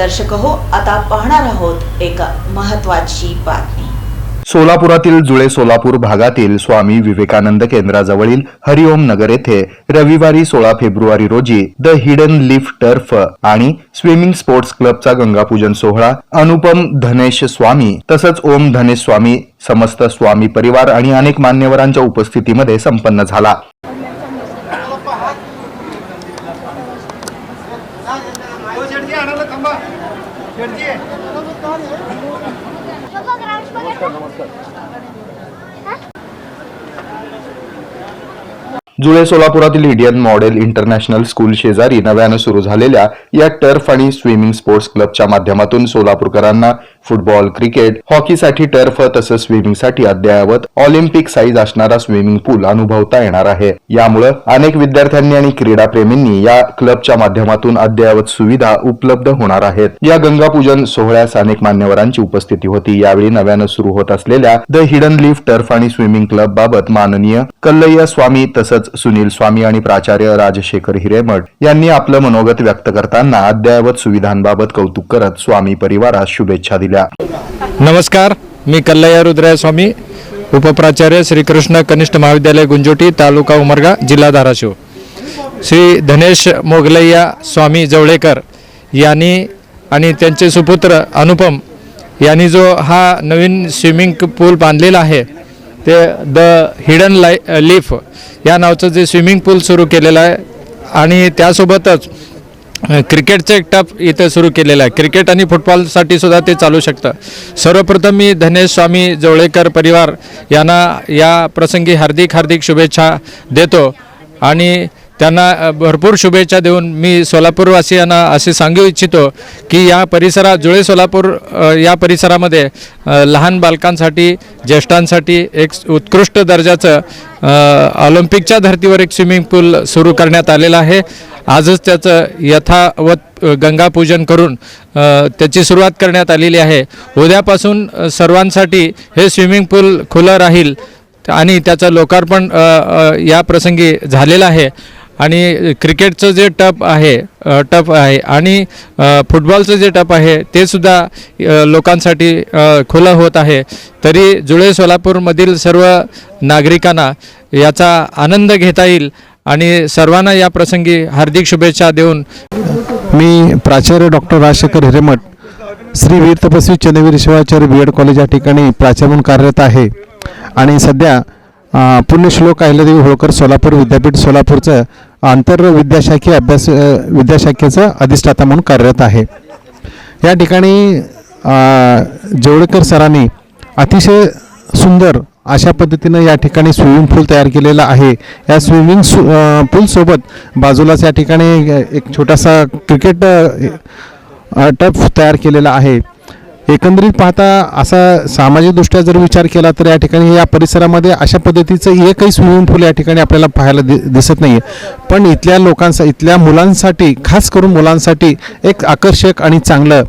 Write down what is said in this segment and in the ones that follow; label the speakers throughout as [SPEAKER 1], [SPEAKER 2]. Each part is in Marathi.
[SPEAKER 1] दर्शक हो. आता पाहणार आहोत एक महत्वाची बातमी.
[SPEAKER 2] सोलापुरातील जुळे सोलापूर भागातील स्वामी विवेकानंद केंद्राजवळील हरिओम नगर येथे रविवारी सोळा फेब्रुवारी रोजी द हिडन लिफ टर्फ आणि स्विमिंग स्पोर्ट्स क्लबचा गंगापूजन सोहळा अनुपम धनेश स्वामी तसंच ओम धनेश स्वामी समस्त स्वामी परिवार आणि अनेक मान्यवरांच्या उपस्थितीमध्ये संपन्न झाला. जुळे सोलापुरातील इंडियन मॉडेल इंटरनॅशनल स्कूल शेजारी नव्यानं सुरू झालेल्या या टर्फ आणि स्विमिंग स्पोर्ट्स क्लबच्या माध्यमातून सोलापूरकरांना फुटबॉल क्रिकेट हॉकीसाठी टर्फ तसंच स्विमिंगसाठी अद्ययावत ऑलिम्पिक साईज असणारा स्विमिंग पूल अनुभवता येणार आहे. यामुळे अनेक विद्यार्थ्यांनी आणि क्रीडाप्रेमींनी या क्लबच्या माध्यमातून अद्ययावत सुविधा उपलब्ध होणार आहेत. या गंगापूजन सोहळ्यास अनेक मान्यवरांची उपस्थिती होती. यावेळी नव्यानं सुरू होत असलेल्या द हिडन लीफ टर्फ आणि स्विमिंग क्लब बाबत माननीय कल्लय्या स्वामी तसंच सुनील स्वामी आणि प्राचार्य राजशेखर हिरेमठ यांनी आपलं मनोगत व्यक्त करताना अद्ययावत सुविधांबाबत कौतुक करत स्वामी परिवारास शुभेच्छा दिल्या.
[SPEAKER 3] नमस्कार मी कल्लया रुद्रय स्वामी उपप्राचार्य श्रीकृष्ण कनिष्ठ महाविद्यालय गुंजोटी तालुका उमरगा जिल्हा धाराशिव. श्री धनेश मोगलैया स्वामी जवळेकर यांनी आणि त्यांचे सुपुत्र अनुपम यांनी जो हा नवीन स्विमिंग पूल बांधलेला आहे ते द हिडन लाय लीफ या नावचं जे स्विमिंग पूल सुरू केलेलं आहे आणि त्यासोबतच क्रिकेटचं एक टप इथं सुरू केलेलं आहे. क्रिकेट आणि फुटबॉलसाठी सुद्धा ते चालू शकतं. सर्वप्रथम मी धनेश स्वामी जवळेकर परिवार यांना या प्रसंगी हार्दिक हार्दिक शुभेच्छा देतो. आणि त्यांना भरपूर शुभेच्छा देऊन मी सोलापूरवासियांना असे सांगू इच्छितो की या परिसरात जुळे सोलापूर या परिसरामध्ये लहान बालकांसाठी ज्येष्ठांसाठी एक उत्कृष्ट दर्जाचं ऑलिम्पिकच्या धर्तीवर एक स्विमिंग पूल सुरू करण्यात आलेलं आहे. आजच त्याचं यथावत गंगापूजन करून त्याची सुरुवात करण्यात आलेली आहे. उद्यापासून सर्वांसाठी हे स्विमिंग पूल खुलं राहील आणि त्याचं लोकार्पण या प्रसंगी झालेलं आहे. आणि क्रिकेटचं जे टप आहे टप आहे आणि फुटबॉलचं जे टप आहे ते सुद्धा लोकांसाठी खुलं होत आहे. तरी जुळे सोलापूरमधील सर्व नागरिकांना याचा आनंद घेता येईल आणि सर्वांना या प्रसंगी हार्दिक शुभेच्छा देऊन
[SPEAKER 4] मी प्राचार्य doctor Rajshekhar Hiremath Shri Veer Tapasvi Chandraveer Shivacharya B Ed college या ठिकाणी प्राचार्य म्हणून कार्यरत आहे. आणि सध्या पुण्यश्लोक अहिल्यादेवी होळकर सोलापूर विद्यापीठ सोलापूरचं आंतर विद्याशाखीय अभ्यास विद्याशाखेचं अधिष्ठाता म्हणून कार्यरत आहे. या ठिकाणी जेवळेकर सरांनी अतिशय सुंदर अशा पद्धतीनं या ठिकाणी स्विमिंग पूल तयार केलेला आहे. या स्विमिंग सु पूलसोबत बाजूलाच या ठिकाणी एक छोटासा क्रिकेट टफ तयार केलेला आहे. एकंदरीत पाहता असा सामाजिकदृष्ट्या जर विचार केला तर या ठिकाणी या परिसरामध्ये अशा पद्धतीचं एकही स्विमिंग पूल या ठिकाणी आपल्याला पाहायला दि दिसत नाही पण इथल्या लोकांसा इथल्या मुलांसाठी खास करून मुलांसाठी एक आकर्षक आणि चांगलं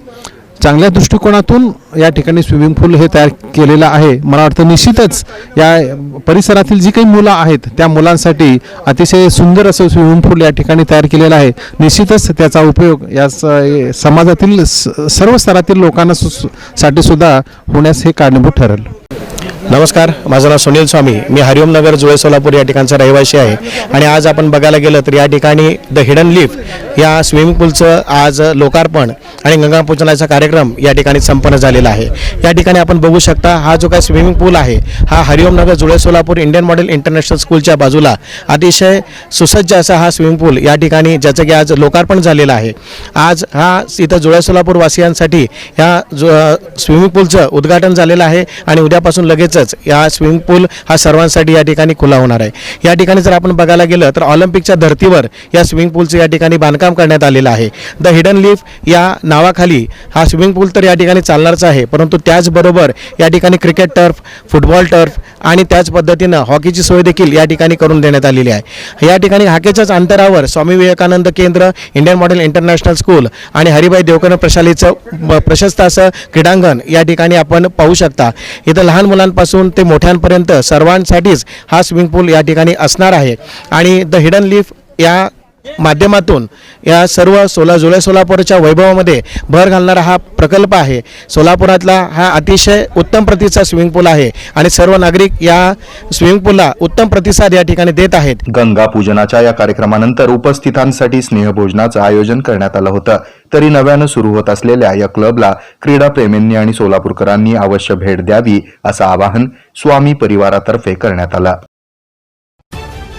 [SPEAKER 4] चांगल्या दृष्टिकोनातून या ठिकाणी स्विमिंग पूल हे तयार केलेलं आहे. मला वाटतं निश्चितच या परिसरातील जी काही मुलं आहेत त्या मुलांसाठी अतिशय सुंदर असं स्विमिंग पूल या ठिकाणी तयार केलेलं आहे. निश्चितच त्याचा उपयोग या स- समाजातील स- सर्व स्तरातील लोकांना सु साठी सुद्धा होण्यास हे कारणीभूत ठरेल.
[SPEAKER 5] नमस्कार माझं नाव सुनील स्वामी. मी हरिओम नगर जुळे सोलापूर या ठिकाणचा रहिवासी आहे. आणि आज आपण बघायला गेलं तर या ठिकाणी द हिडन लीफ या स्विमिंग पूलचं आज लोकार्पण आणि गंगापूजनाचा कार्यक्रम या ठिकाणी संपन्न झालेला आहे. या ठिकाणी आपण बघू शकता हा जो काय स्विमिंग पूल आहे हा Hariom Nagar Jule Solapur Indian model international स्कूलच्या बाजूला अतिशय सुसज्ज असा हा स्विमिंग पूल या ठिकाणी ज्याचं की आज लोकार्पण झालेलं आहे. आज हा इथं जुळे सोलापूर वासियांसाठी ह्या जो स्विमिंग पूलचं उद्घाटन झालेलं आहे आणि उद्यापासून लगेच तसंच या स्विमिंग पूल हा सर्वांसाठी या ठिकाणी खुला होणार आहे. या ठिकाणी जर आपण बघायला गेलं तर ऑलिम्पिकच्या धर्तीवर या स्विमिंग पूलचं या ठिकाणी बांधकाम करण्यात आलेलं आहे. द हिडन लीफ या नावाखाली हा स्विमिंग पूल तर या ठिकाणी चालणारच आहे परंतु त्याचबरोबर या ठिकाणी क्रिकेट टर्फ फुटबॉल टर्फ आणि त्याच पद्धतीनं हॉकीची सोय देखील या ठिकाणी करून देण्यात आलेली आहे. या ठिकाणी हाकेच्याच अंतरावर स्वामी विवेकानंद केंद्र इंडियन मॉडेल इंटरनॅशनल स्कूल आणि हरिभाई देवकर्ण प्रशालेचं प्रशस्त असं क्रीडांगण या ठिकाणी आपण पाहू शकता. इथं लहान मुलांपासून ते मोठ्यांपर्यंत सर्वांसाठीच हा स्विमिंग पूल या ठिकाणी असणार आहे. आणि द हिडन लीफ या माध्यमातून या सर्व सोला जुलै सोलापूरच्या वैभवामध्ये भर घालणारा हा प्रकल्प आहे. सोलापुरातला हा अतिशय उत्तम प्रतीचा स्विमिंग पूल आहे आणि सर्व नागरिक या स्विमिंग पूलला उत्तम प्रतिसाद या ठिकाणी देत आहेत.
[SPEAKER 2] गंगा पूजनाच्या या कार्यक्रमानंतर उपस्थितांसाठी स्नेहभोजनाचं आयोजन करण्यात आलं होतं. तरी नव्यानं सुरू होत असलेल्या या क्लबला क्रीडाप्रेमींनी आणि सोलापूरकरांनी अवश्य भेट द्यावी असं आवाहन स्वामी परिवारातर्फे करण्यात आलं.